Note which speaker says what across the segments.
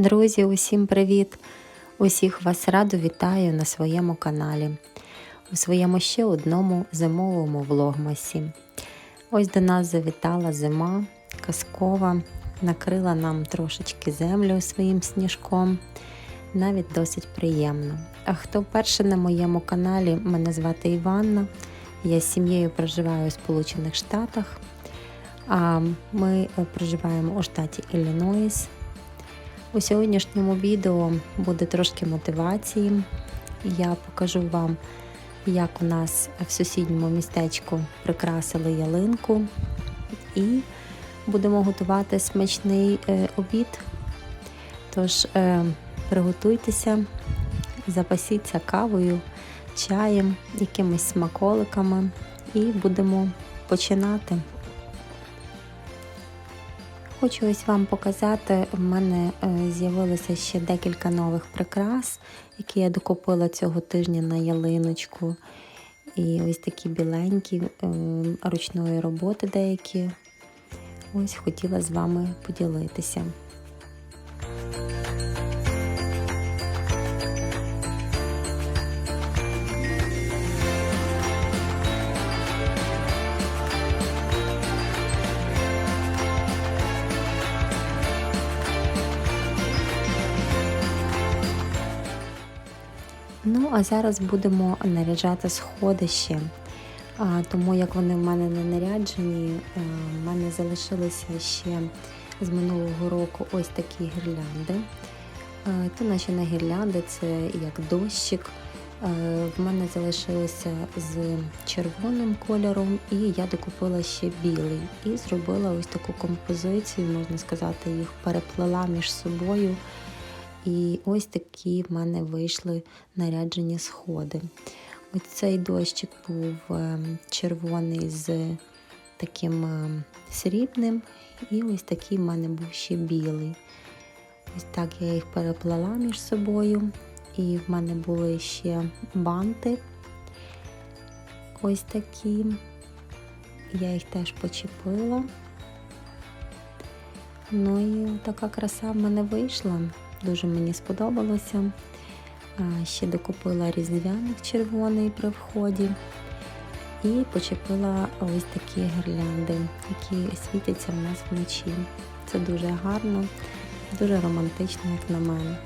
Speaker 1: Друзі, усім привіт! Усіх вас радо вітаю на своєму каналі, у своєму ще одному зимовому влогмасі. Ось до нас завітала зима, казкова, накрила нам трошечки землю своїм сніжком. Навіть досить приємно. А хто вперше на моєму каналі, мене звати Іванна. Я з сім'єю проживаю у Сполучених Штатах. А ми е, проживаємо у штаті Іллінойс. У сьогоднішньому відео буде трошки мотивації. Я покажу вам, як у нас в сусідньому містечку прикрасили ялинку, і будемо готувати смачний е, обід. Тож е, приготуйтеся, запасіться кавою, чаєм, якимись смаколиками, і будемо починати. Хочу ось вам показати, в мене е, з'явилося ще декілька нових прикрас, які я докупила цього тижня на ялиночку. І ось такі біленькі е, ручної роботи деякі. Ось хотіла з вами поділитися. Ну, а зараз будемо наряджати сходище. Тому як вони в мене не наряджені, е, в мене залишилися ще з минулого року ось такі гірлянди. Е, Це наче не гірлянди, це як дощик. Е, В мене залишилося з червоним кольором, і я докупила ще білий. І зробила ось таку композицію, можна сказати, їх переплела між собою. І ось такі в мене вийшли наряджені сходи. Ось цей дощик був е, червоний з таким е, срібним, і ось такий в мене був ще білий. Ось так я їх переплела між собою. І в мене були ще банти. Ось такі. Я їх теж почепила. Ну і така краса в мене вийшла. Дуже мені сподобалося. Ще докупила різдвяник червоний при вході і почепила ось такі гірлянди, які світяться в нас вночі. Це дуже гарно, дуже романтично, як на мене.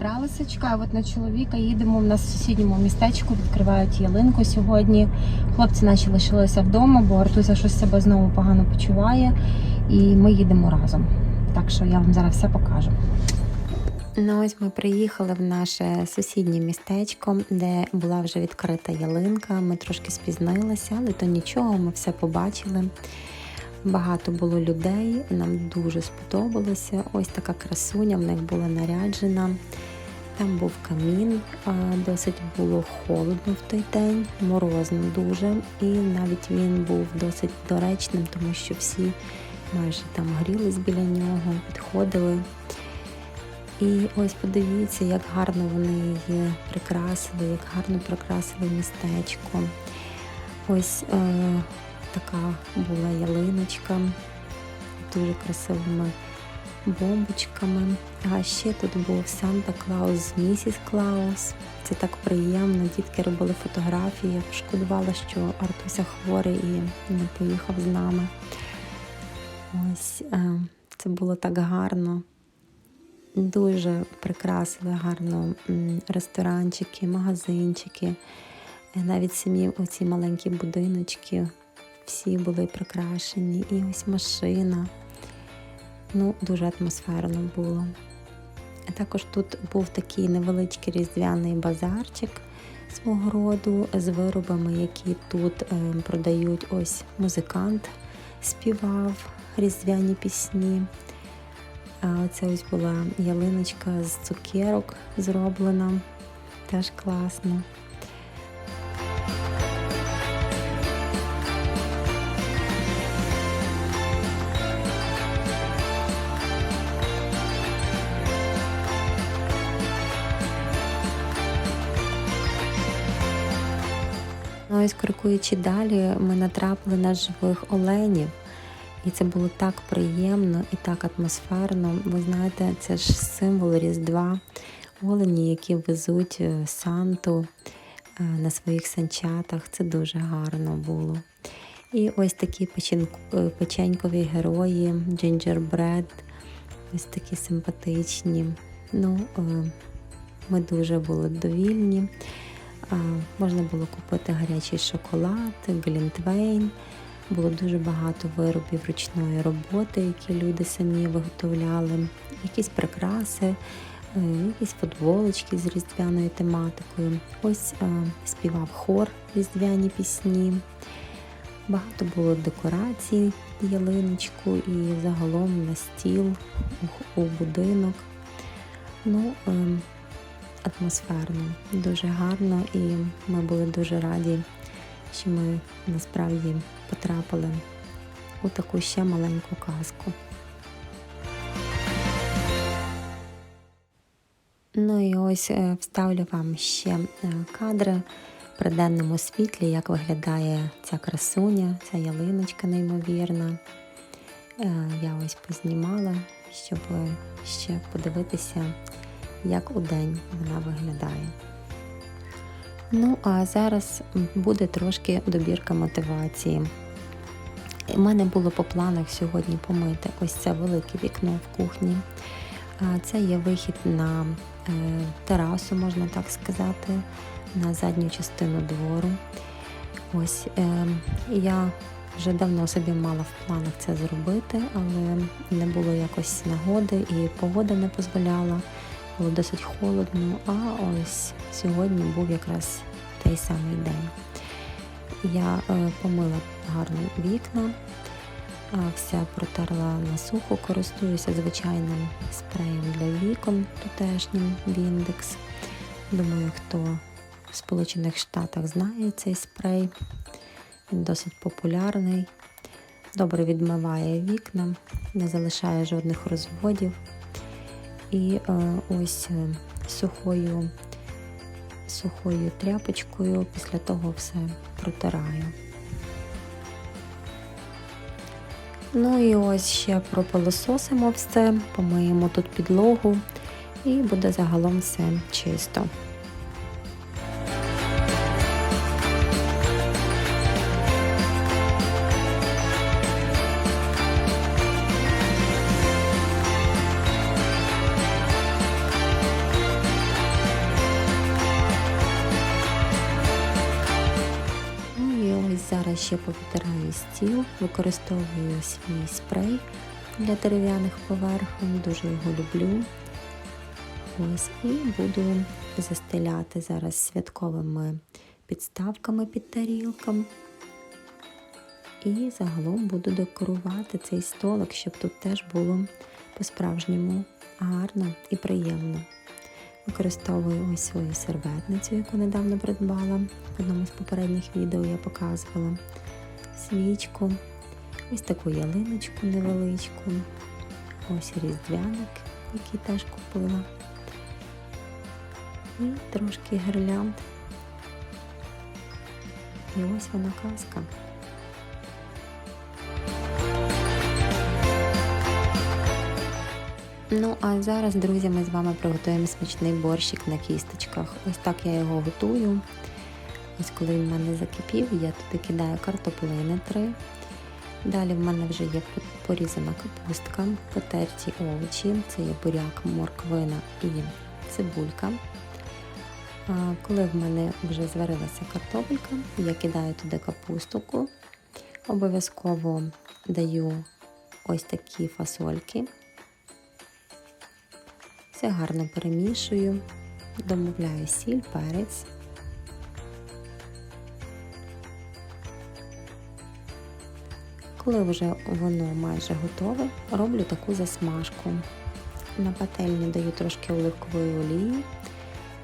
Speaker 1: Зібралися, чекаю от на чоловіка. Їдемо в нас в сусідньому містечку, відкривають ялинку сьогодні. Хлопці наші лишилися вдома, бо Артуся щось себе знову погано почуває. І ми їдемо разом. Так що я вам зараз все покажу. Ну ось ми приїхали в наше сусіднє містечко, де була вже відкрита ялинка. Ми трошки спізнилися, але то нічого, ми все побачили. Багато було людей, нам дуже сподобалося. Ось така красуня в них була наряджена. Там був камін, досить було холодно в той день, морозно дуже. І навіть він був досить доречним, тому що всі майже там грілись біля нього, підходили. І ось подивіться, як гарно вони її прикрасили, як гарно прикрасили містечко. Ось е, така була ялиночка дуже красивими бомбочками. А ще тут був Санта Клаус місіс Клаус. Це так приємно. Дітки робили фотографії. Я пошкодувала, що Артуся хворий і не поїхав з нами. Ось е, це було так гарно. Дуже прикрасили гарно ресторанчики, магазинчики, Е, навіть самі оці маленькі будиночки, всі були прикрашені, і ось машина. Ну, дуже атмосферно було. Також тут був такий невеличкий різдвяний базарчик свого роду з виробами, які тут е, продають. Ось музикант співав різдвяні пісні. А оце ось була ялиночка з цукерок зроблена. Теж класно.
Speaker 2: Ось крокуючи далі, ми натрапили на живих оленів. І це було так приємно і так атмосферно. Ви знаєте, це ж символ Різдва. Олені, які везуть е, Санту е, на своїх санчатах. Це дуже гарно було. І ось такі е, печенькові герої, джинджербред, ось такі симпатичні. Ну, ми дуже були довільні. Можна було купити гарячий шоколад, глінтвейн. Було дуже багато виробів ручної роботи, які люди самі виготовляли, якісь прикраси, е, якісь футболочки з різдвяною тематикою. Ось е, співав хор різдвяні пісні. Багато було декорацій, ялиночку і загалом на стіл у, будинок. Ну, е, атмосферно, дуже гарно, і ми були дуже раді, що ми насправді потрапили у таку ще маленьку казку. Ну і ось е, вставлю вам ще е, кадри при денному світлі, як виглядає ця красуня, ця ялиночка неймовірна. Е, Я ось познімала, щоб ще подивитися, як у день вона виглядає. Ну, а зараз буде трошки добірка мотивації. У мене було по планах сьогодні помити ось це велике вікно в кухні. Це є вихід на е, терасу, можна так сказати, на задню частину двору. Ось е, я вже давно собі мала в планах це зробити, але не було якось нагоди і погода не дозволяла. Було досить холодно, а ось сьогодні був якраз той самий день. Я е, помила гарно вікна, а, все протерла на сухо, користуюся звичайним спреєм для вікон тутешнім Віндекс. Думаю, хто в Сполучених Штатах знає цей спрей. Він досить популярний, добре відмиває вікна, не залишає жодних розводів. І е, ось е, сухою, сухою тряпочкою після того все протираю. Ну і ось ще пропилососимо все, помиємо тут підлогу і буде загалом все чисто. Ще повитираю стіл, використовую свій спрей для дерев'яних поверхонь, дуже його люблю. Ось і буду застеляти зараз святковими підставками під тарілкам. І загалом буду декорувати цей столик, щоб тут теж було по-справжньому гарно і приємно. Використовую ось свою серветницю, яку недавно придбала. В одному з попередніх відео я показувала свічку, ось таку ялиночку невеличку, ось різдвяник, який теж купила. І трошки гірлянд. І ось вона казка. Ну, а зараз, друзі, ми з вами приготуємо смачний борщик на кісточках. Ось так я його готую. Ось коли він в мене закипів, я туди кидаю картоплини три. Далі в мене вже є порізана капустка, потерті овочі, це є буряк, морквина і цибулька. Коли в мене вже зварилася картопелька, я кидаю туди капустку. Обов'язково даю ось такі фасольки. Все гарно перемішую, домовляю сіль, перець. Коли вже воно майже готове, роблю таку засмажку. На пательню даю трошки оливкової олії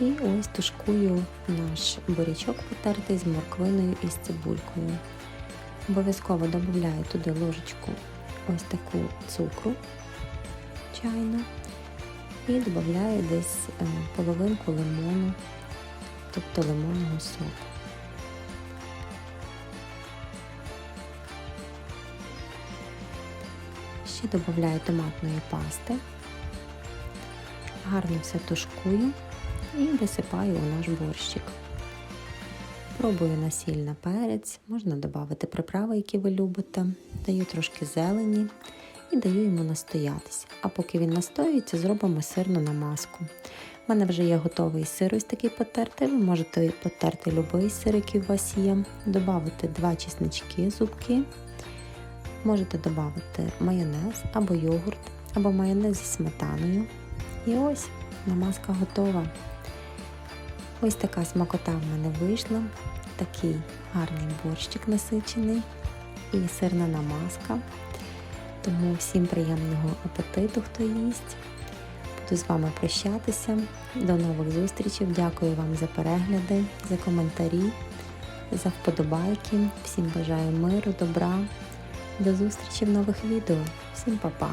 Speaker 2: і ось тушкую наш бурячок потертий з морквиною і з цибулькою. Обов'язково додаю туди ложечку ось таку цукру чайну і додаю десь е, половинку лимону, тобто лимонного соку. Ще додаю томатної пасти, гарно все тушкую і висипаю у наш борщик. Пробую на сіль на перець, можна додати приправи, які ви любите, даю трошки зелені і даю йому настоятися. А поки він настоюється, зробимо сирну намазку. У мене вже є готовий сир ось такий потертий. Ви можете потерти будь-який сир, який у вас є. Добавити два чеснички, зубки. Можете додати майонез або йогурт, або майонез зі сметаною. І ось намазка готова. Ось така смакота в мене вийшла. Такий гарний борщик насичений і сирна намазка. Тому всім приємного апетиту, хто їсть. Буду з вами прощатися. До нових зустрічей. Дякую вам за перегляди, за коментарі, за вподобайки. Всім бажаю миру, добра. До зустрічі в нових відео. Всім па-па!